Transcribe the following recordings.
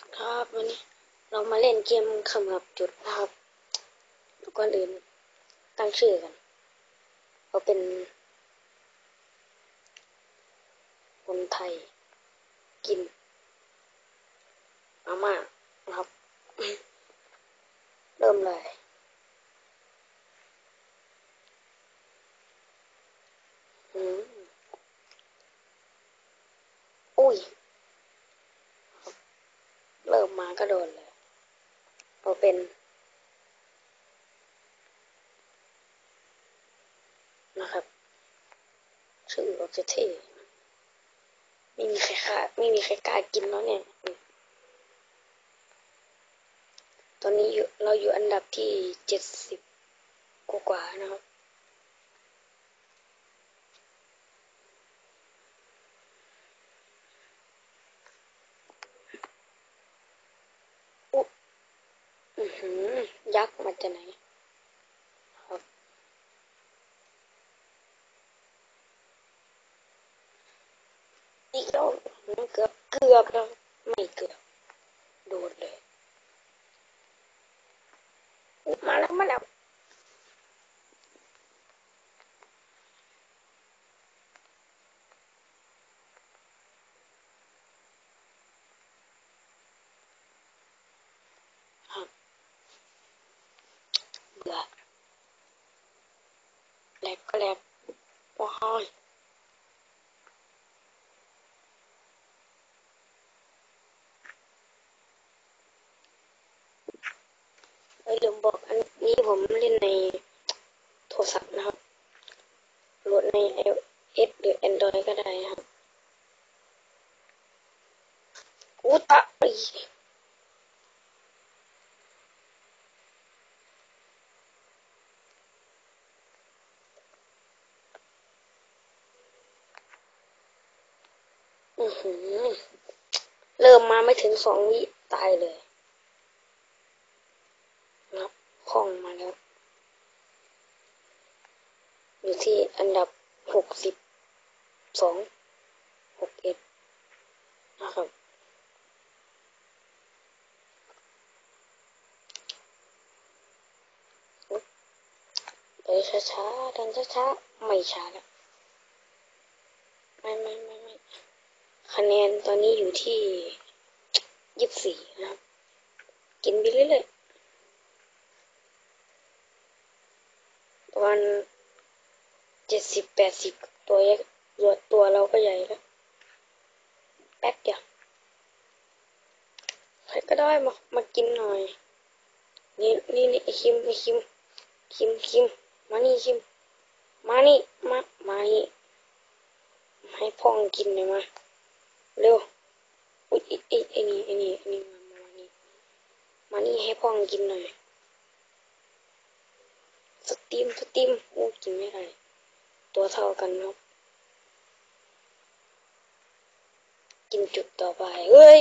ครับวันนี้เรามาเล่นเกมคำกับจุดนะครับแล้วก่อนอื่นตั้งชื่อกันเราเป็น คนไทย กินมาม่านะครับ เริ่มเลย อืมอุ้ย เริ่มมา ก็โดนเลยเราเป็นนะครับชื่อโอเคเท่ไม่มีใครกล้าไม่มีใครกล้ากินแล้วเนี่ย ตอนนี้เราอยู่อันดับที่เจ็ดสิบกว่าๆนะครับ หือ ยักษ์มาจากไหนครับอีกแล้วอื้อหือเกือบเกือบแล้ว ไม่เกือบ โดนเลย มาแล้ว มาแล้ว ครับเบื่อแหลกก็แหลกว้าย เอ้ยลืมบอกอันนี้ผมเล่นในโทรศัพท์นะครับโหลดใน iOS หรือ Android ก็ได้ครับอุตะอีอือหือเริ่มมาไม่ถึงสองวิตายเลย นะครับคล่องมาแล้ว อยู่ที่อันดับหกสิบสองหกเอ็ดนะครับ ไปช้าๆเดินช้าๆไม่ช้าแล้ว ไม่ไม่ไม่ไม่คะแนนตอนนี้อยู่ที่ยี่สิบสี่นะครับ กินไปเรื่อยๆ ประมาณเจ็ดสิบแปดสิบตัวเล็กตัวตัวเราก็ใหญ่แล้ว แป๊บเดียวใครก็ได้มามากินหน่อย นี่นี่นี่ไอคิมไอคิม คิมคิมมานี่คิม มานี่มามานี่ให้พ่องกินหน่อยมาเร็วอุ้ยไอ้ไอ้ไอนี่ไอ้นี่ไอ้นี่มามานี่มานี่ให้พ่องกินหน่อย ตีมสตีมโอ้กินไม่ได้ตัวเท่ากันเนาะกินจุดต่อไป เฮ้ย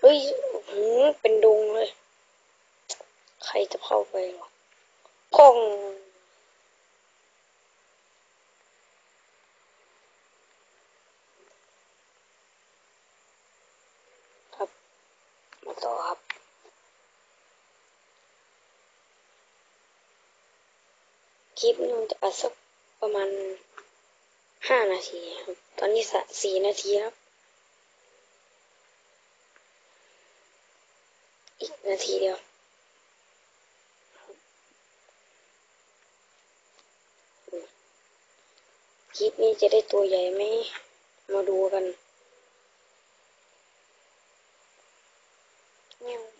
เฮ้ยหืมเป็นดงเลย ใครจะเข้าไปหรอพ่องครับ มาต่อครับ คลิปนี้มันจะอัดสักประมาณห้านาทีครับ ตอนนี้สสี่นาทีครับ อีกนาทีเดียวคลิปนี้จะได้ตัวใหญ่ไหม มาดูกันเงี้ย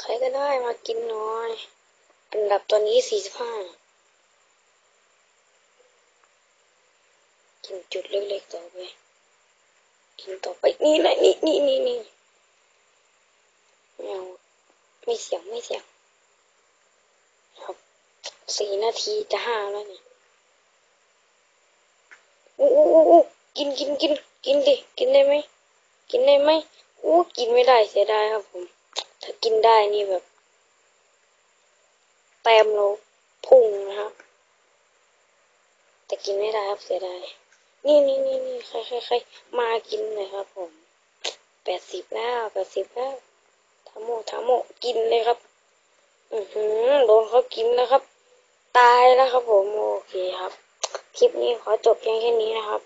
ใครก็ได้มากินหน่อย อันดับตอนนี้สี่สิบห้ากินจุดเล็กๆต่อไป กินต่อไป นี่นะนี่นี่นี่นี่ไม่เอาไม่เสียงไม่เสียงครับสี่นาทีจะห้าแล้วนี่อู้อู้อู้อู้กินกินกินกินดิ กินได้ไหม กินได้ไหมอู้กินไม่ได้เสียดายครับผม ถ้ากินได้นี่แบบเต็มเราพุ่งนะครับ แต่กินไม่ได้ครับเสียดาย นี่นี่นี่นี่ใครใครใครมากินเลยครับ ผมแปดสิบแล้วแปดสิบแล้วทาโมทาโมกินเลยครับ อือหือโดนเขากินแล้วครับ ตายแล้วครับผม โอเคครับ คลิปนี้ขอจบเพียงแค่นี้นะครับ